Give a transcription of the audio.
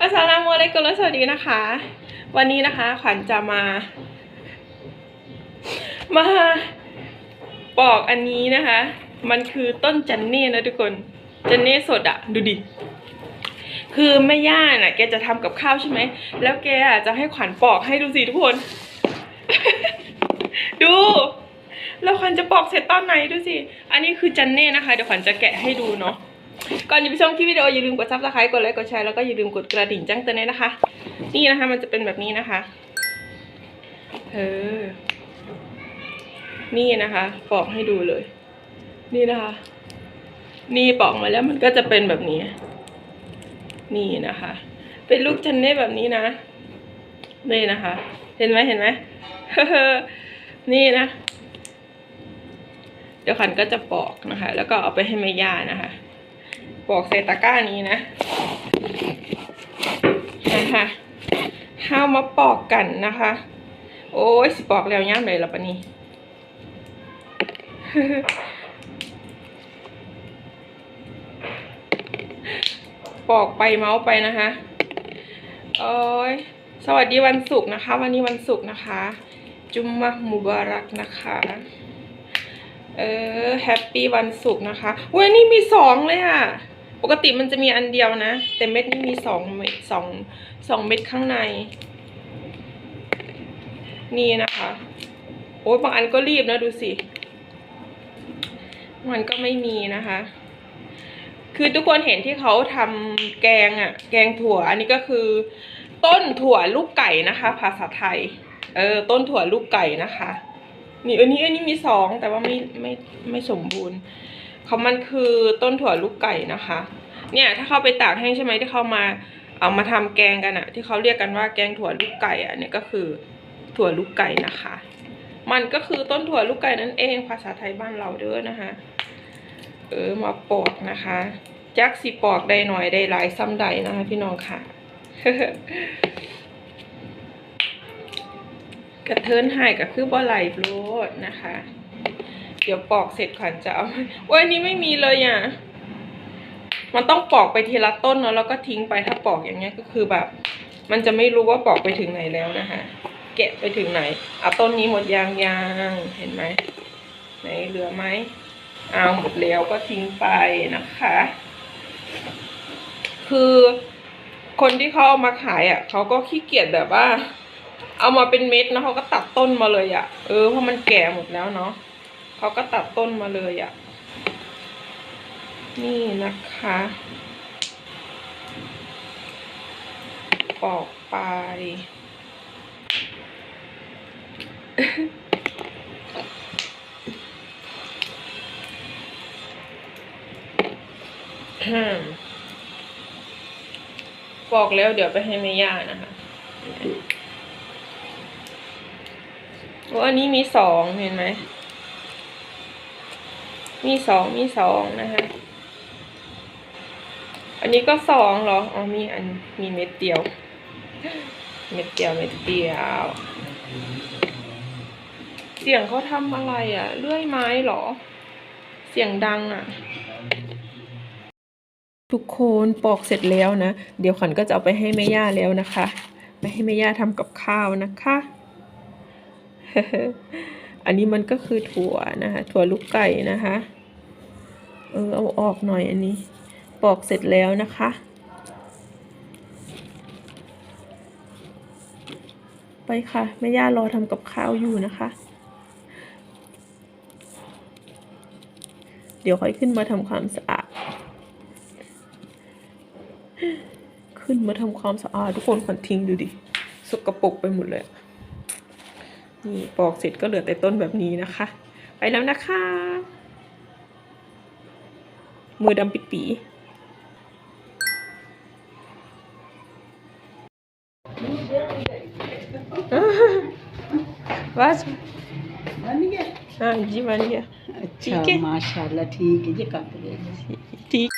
อัสสลามุอะลัยกุมและสวัสดีนะคะ วันนี้นะคะ ขวัญจะมา มาปอกอันนี้นะคะ มันคือต้นจันเน่นะทุกคน จันเน่สดอะดูดิ คือแม่ย่าน่ะ แกจะทำกับข้าวใช่ไหม แล้วแกอะจะให้ขวัญปอกให้ดูสิทุกคน ดูแล้วขวัญจะปอกเสร็จตอนไหนดูสิ อันนี้คือจันเน่นะคะ เดี๋ยวขวัญจะแกะให้ดูเนาะ ก่อนจะไปชมคลิปวิดีโออย่าลืมกดซับสไครต์กดไลค์กดแชร์แล้วก็อย่าลืมกดกระดิ่งแจ้งเตือนด้วยนะคะ นี่นะคะมันจะเป็นแบบนี้นะคะเออนี่นะคะ ปอกให้ดูเลย นี่นะคะ นี่ปอกมาแล้วมันก็จะเป็นแบบนี้ นี่นะคะ เป็นลูกจันเน่แบบนี้นะนี่นะคะ เห็นไหมเห็นไหมนี่นะ เดี๋ยวขันก็จะปอกนะคะ แล้วก็เอาไปให้แม่ย่านะคะ ปอกใส่ตะกร้านี้นะนะคะห้าวมาปอกกันนะคะ โอ้ยสิปอกแล้วย่ามเลยละปะนี่ปอกไปเมาส์ไปนะคะโอ้ยสวัสดีวันศุกร์นะคะ วันนี้วันศุกร์นะคะ จุมมะมุบารักนะคะ เออแฮปปี้วันศุกร์นะคะอุ้ยนี่มีสองเลยอะป กติมันจะมีอันเดียวนะ แต่เม็ดนี้มีสองเม็ดสองสองเม็ดข้างใน นี่นะคะ โอ้ยบางอันก็รีบนะดูสิบางอันก็ไม่มีนะคะ คือทุกคนเห็นที่เขาทำแกงอะ แกงถั่ว อันนี้ก็คือ ต้นถั่วลูกไก่นะคะ ภาษาไทย เออ ต้นถั่วลูกไก่นะคะ นี่อันนี้อันนี้มีสองแต่ว่าไม่ไม่ไม่สมบูรณ์ เขามันคือต้นถั่วลูกไก่นะคะ เนี่ยถ้าเขาไปตากแห้งใช่ไหมที่เขามาเอามาทำแกงกันอะที่เขาเรียกกันว่าแกงถั่วลูกไก่อะเนี่ยก็คือถั่วลูกไก่นะคะ มันก็คือต้นถั่วลูกไก่นั่นเองภาษาไทยบ้านเราเด้อนะคะ เออมาปอกนะคะจักสิปอกได้หน่อยได้หลายซ้ำใดนะคะพี่น้องค่ะกระเทินหายก็คือบ่ไหลโลดนะคะ เดี๋ยวปอกเสร็จขวัญจะเอาโอ้ยอันนี้ไม่มีเลยอะ มันต้องปอกไปทีละต้นเนาะแล้วก็ทิ้งไปถ้าปอกอย่างเงี้ยก็คือแบบ มันจะไม่รู้ว่าปอกไปถึงไหนแล้วนะคะแกะไปถึงไหนเอาต้นนี้หมดยางยางเห็นไหมไหนเหลือไหมเอาหมดแล้วก็ทิ้งไปนะคะ คือคนที่เขาเอามาขายอะเขาก็ขี้เกียจแบบว่า เอามาเป็นเม็ดนะเขาก็ตัดต้นมาเลยอะ่ะ เออเพราะมันแก่หมดแล้วเนาะ เขาก็ตัดต้นมาเลยอะ่ะ นี่นะคะ ปอกไปปอกแล้วเดี๋ยวไปให้แม่ย่านะคะโอ้อันนี้มีสองเห็นไหม มีสองมีสองนะคะอันนี้ก็สองเหรอ อ๋อมีอันมีเม็ดเดียว เม็ดเดียวเม็ดเดียว เสียงเขาทำอะไรอะ่ะ เลื่อยไม้เหรอ เสียงดังอะ่ะ ทุกคนปอกเสร็จแล้วนะ เดี๋ยวขวัญก็จะเอาไปให้แม่ย่าแล้วนะคะ ไปให้แม่ย่าทำกับข้าวนะคะ อันนี้มันก็คือถั่วนะคะถั่วลูกไก่นะคะ เออเอาออกหน่อยอันนี้ ปอกเสร็จแล้วนะคะ ไปค่ะแม่ย่ารอทำกับข้าวอยู่นะคะ เดี๋ยวค่อยขึ้นมาทำความสะอาด ขึ้นมาทำความสะอาดทุกคนขวัญทิ้งดูดิ สกปรกไปหมดเลย นี่ปอกเสร็จก็เหลือแต่ต้นแบบนี้นะคะ ไปแล้วนะคะ มือดำปิดปี वाज बन गया हाँ जी बन गया अच्छा ठीक है। माशाल्लाह ठीक है ये कब लगेगा ठीक